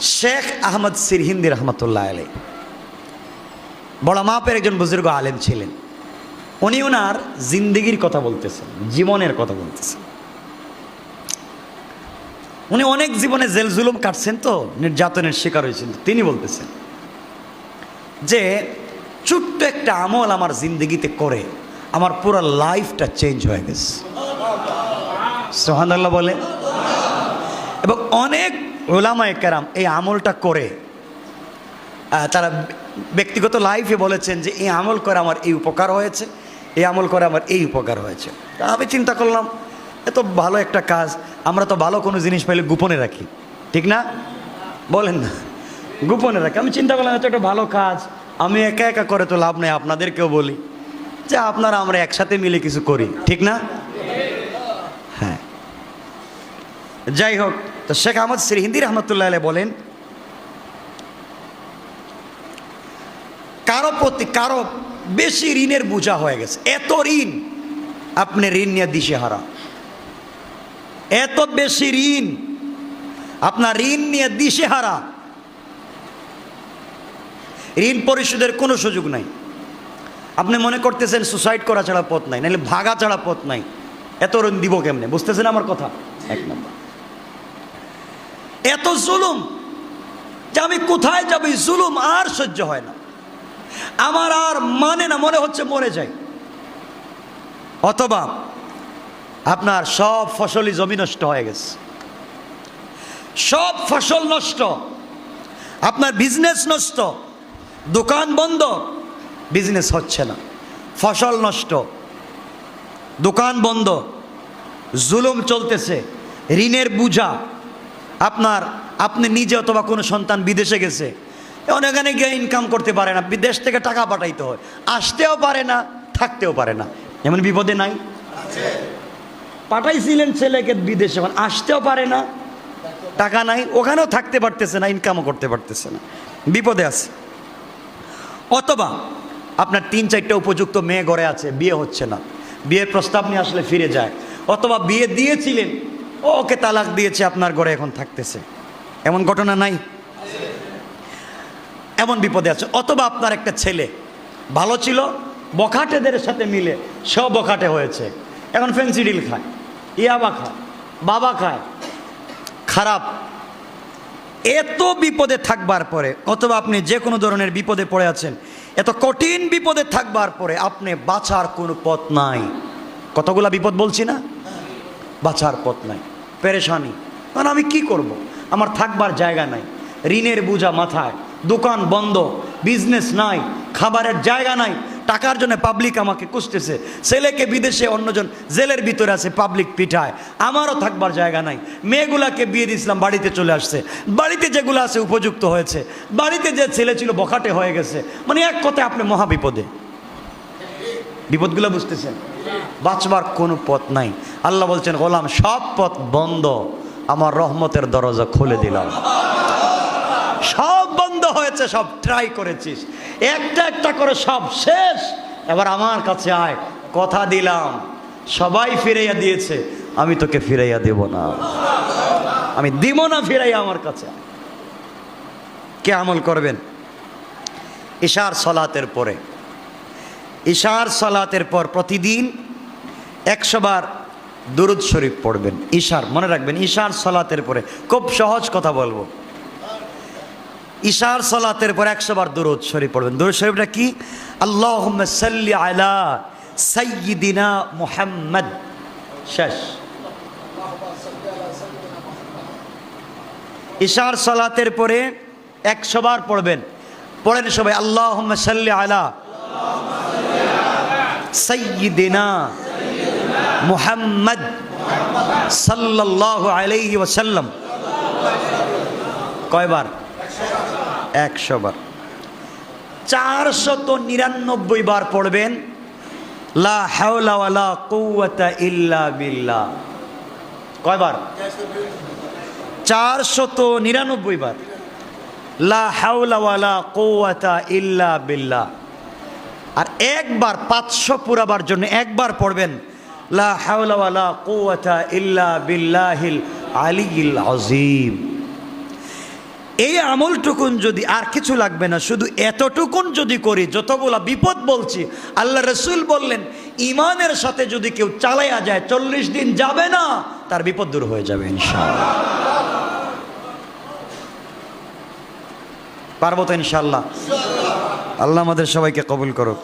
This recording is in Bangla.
শেখ আহমদ সিরহিন্দি রহমতুল্লাহ আলী বড় মাপের একজন বুজুর্গ আলেম ছিলেন। উনি ওনার জিন্দিগির কথা বলতেছেন, জীবনের কথা বলতেছেন। উনি অনেক জীবনে জেল জুলুম কাটছেন তো, নির্যাতনের শিকার হয়েছেন তিনি বলতেছেন যে, ছোট্ট একটা আমল আমার জিন্দগিতে করে, আমার পুরো লাইফটা চেঞ্জ হয়ে গেছে। সোহানাল্লাহ বলে এবং অনেক ওলামায় কেরাম এই আমলটা করে তারা ব্যক্তিগত লাইফে বলেছেন যে এই আমল করে আমার এই উপকার হয়েছে, এই আমল করে আমার এই উপকার হয়েছে। তা আমি চিন্তা করলাম, এত ভালো একটা কাজ, আমরা তো ভালো কোনো জিনিস পাইলে গোপনে রাখি, ঠিক না? বলেন না, গোপনে রাখি। আমি চিন্তা করলাম, এত একটা ভালো কাজ, আমি একা একা করে তো লাভ নেই, আপনাদেরকেও বলি, যে আপনারা আমরা একসাথে মিলে কিছু করি, ঠিক না? হ্যাঁ। যাই হোক তো শেখ আহমদ শ্রীহিন্দি রহমতুল্লাহ বলেন, কারও প্রতি কারও বেশি ঋণের বোঝা হয়ে গেছে। এত ঋণ আপনি ঋণ নিয়ে দিশে হারা এত বেশি ঋণ আপনার ঋণ নিয়ে দিশে হারা ঋণ পরিশোধের কোনো সুযোগ নাই। আপনি মনে করতেছেন সুসাইড করা ছাড়া পথ নাই, নাহলে ভাগা ছাড়া পথ নাই। এত ঋণ দিব কেমনে? বুঝতেছেন আমার কথা? এক নম্বর। এত জুলুম যে আমি কোথায় যাব? জুলুম আর সহ্য হয় না। আমার আর মানে না, মনে হচ্ছে মরে যাই। অথবা আপনার সব ফসলই জমি নষ্ট হয়ে গেছে। সব ফসল নষ্ট। আপনার বিজনেস নষ্ট। দোকান বন্ধ। বিজনেস হচ্ছে না। ফসল নষ্ট। দোকান বন্ধ। জুলুম চলতেছে। ঋণের বুঝা। আপনার, আপনি নিজে অথবা কোনো সন্তান বিদেশে গেছে অনেকখানে গিয়ে ইনকাম করতে পারে না, বিদেশ থেকে টাকা পাঠাইতে হয়। আসতেও পারে না, থাকতেও পারে না। এমন বিপদে নাই? পাঠাইছিলেন ছেলেকে বিদেশে, এখন আসতেও পারে না, টাকা নাই, ওখানেও থাকতে পারতেছে না ইনকামও করতে পারতেছে না। বিপদে আছে। অথবা আপনার তিন, চারটা উপযুক্ত মেয়ে ঘরে আছে, বিয়ে হচ্ছে না। বিয়ের প্রস্তাব নিয়ে আসলে ফিরে যায়। অথবা বিয়ে দিয়েছিলেন ওকে তালাক দিয়েছে, আপনার ঘরে এখন থাকতেছে। এমন ঘটনা নাই? এমন বিপদে আছে। অথবা আপনার একটা ছেলে ভালো ছিল, বখাটেদের সাথে মিলে সব বখাটে হয়েছে। এখন ফেন্সিডিল খায়। ইয়াবা খায়, বাবা খায়। খারাপ। এত বিপদে থাকবার পরে, অথবা আপনি যে কোনো ধরনের বিপদে পড়ে আছেন, এত কঠিন বিপদে থাকবার পরে আপনি বাঁচার কোনো পথ নাই। কতগুলা বিপদ বলছি না? বাঁচার পথ নাই। পেরেশানি। কারণ আমি কি করব। আমার থাকবার জায়গা নাই। ঋণের বোঝা মাথায়। দোকান বন্ধ। বিজনেস নাই। খাবারের জায়গা নাই। টাকার জন্য পাবলিক আমাকে কুসতেছে ছেলেকে বিদেশে অন্যজন জেলের ভিতরে আছে পাবলিক পিঠায়। আমারও থাকবার জায়গা নাই। মেয়েগুলাকে বিয়ে দিয়েছিলাম, বাড়িতে চলে আসছে। বাড়িতে যেগুলো আছে উপযুক্ত হয়েছে। বাড়িতে যে ছেলে ছিল, বখাটে হয়ে গেছে। মানে এক কথায় আপনি মহাবিপদে। বিপদগুলো বুঝতেছেন? বাঁচবার কোনো পথ নাই। আল্লাহ বলছেন, গোলাম, সব পথ বন্ধ। আমার রহমতের দরজা খুলে দিলাম। সব বন্ধ হয়েছে, সব ট্রাই করেছিস। একটা একটা করে সব শেষ। এবার আমার কাছে আয়, কথা দিলাম। সবাই ফিরাইয়া দিয়েছে, আমি তোকে ফিরাইয়া দেব না। আমি দিব না, ফিরাইয়া আমার কাছে। কে আমল করবেন? ঈশার সলাতের পরে। ঈশার সলাতের পর প্রতিদিন একশো বার দুরুদ শরীফ পড়বেন, ঈশার, মনে রাখবেন, ঈশার সলাতের পরে খুব সহজ কথা বলব। ঈশার সলাতের পর একশো বার দুরুদ শরীফ পড়বেন। দুরুদ শরীফটা কি? আল্লাহ আলা সাইয়িদিনা মুহাম্মদ। শেষ। ঈশার সলাতের পরে একশো বার পড়বেন। পড়েন সবাই আল্লাহ সাল্লি আলা সৈয়দিনা মুহাম্মদ সাল্লাল্লাহু আলাইহি ওয়াসাল্লাম। কয়বার? একশো বার। চারশত নিরানব্বই বার পড়বেন, লা হাওলা কুওয়াতা ইল্লা বিল্লাহ। কয়বার? চারশত নিরানব্বই বার, লা হাওলা কুওয়াতা ইল্লা বিল্লাহ। আর একবার পাঁচশো পুরাবার জন্য একবার পড়বেন লা হাওলা ওয়ালা কুওয়াতা ইল্লা বিল্লাহিল আলিয়িল আযীম। এই আমলটুকুন যদি আর কিছু লাগবে না, শুধু এতটুকুন যদি করি, যতগুলা বিপদ বলছি, আল্লাহ রসুল বললেন ইমানের সাথে যদি কেউ চালাইয়া যায়, চল্লিশ দিন যাবে না, তার বিপদ দূর হয়ে যাবে ইনশাআল্লাহ। পারব তো ইনশাল্লাহ আল্লাহ আমাদের সবাইকে কবুল করুক।